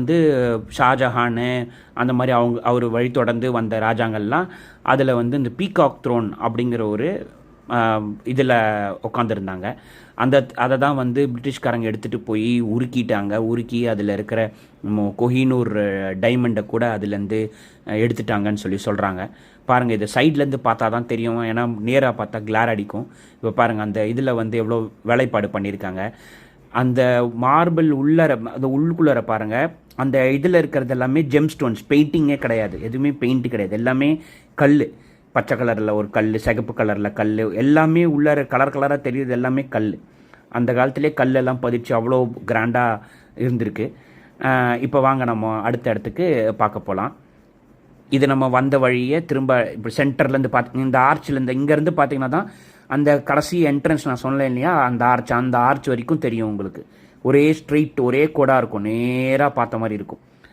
வந்து ஷாஜஹான் அந்த மாதிரி அவங்க அவர் வழி தொடர்ந்து வந்த ராஜாங்கள்லாம் அதில் வந்து இந்த பீகாக் த்ரோன் அப்படிங்கிற ஒரு இதில் உட்காந்துருந்தாங்க அந்த அதை தான் வந்து பிரிட்டிஷ்காரங்க எடுத்துகிட்டு போய் உருக்கிட்டாங்க. உருக்கி அதில் இருக்கிற கொஹினூர் டைமண்டை கூட அதுலேருந்து எடுத்துட்டாங்கன்னு சொல்லி சொல்கிறாங்க பாருங்கள் இது சைட்லேருந்து பார்த்தா தான் தெரியும். ஏன்னா நேராக பார்த்தா கிளார் அடிக்கும். இப்போ பாருங்கள் அந்த இதில் வந்து எவ்வளோ வேலைப்பாடு பண்ணியிருக்காங்க அந்த மார்பிள் உள்ளர அந்த உள்ளுக்குள்ளர பாருங்க. அந்த இதில் இருக்கிறது எல்லாமே ஜெம் ஸ்டோன்ஸ் பெயிண்டிங்கே கிடையாது. எதுவுமே பெயிண்ட் கிடையாது. எல்லாமே கல் பச்சை கலரில் ஒரு கல் சிகப்பு கலரில் கல் எல்லாமே உள்ளர கலர் கலராக தெரியுது. எல்லாமே கல் அந்த காலத்திலே கல்லெல்லாம் பதிச்சு அவ்வளோ கிராண்டாக இருந்திருக்கு. இப்போ வாங்க நம்ம அடுத்த இடத்துக்கு பார்க்க போகலாம் இது நம்ம வந்த வழியே திரும்ப இப்போ சென்டர்லேருந்து பார்த்து இந்த ஆர்ச்சிலேருந்து இங்கேருந்து பார்த்தீங்கன்னா தான் அந்த கடைசி என்ட்ரன்ஸ் நான் சொன்னேன் இல்லையா? அந்த ஆர்ச் அந்த ஆர்ச் வரைக்கும் தெரியும் உங்களுக்கு. ஒரே ஸ்ட்ரெயிட் ஒரே கோடாக இருக்கும். நேராக பார்த்த மாதிரி இருக்கும்.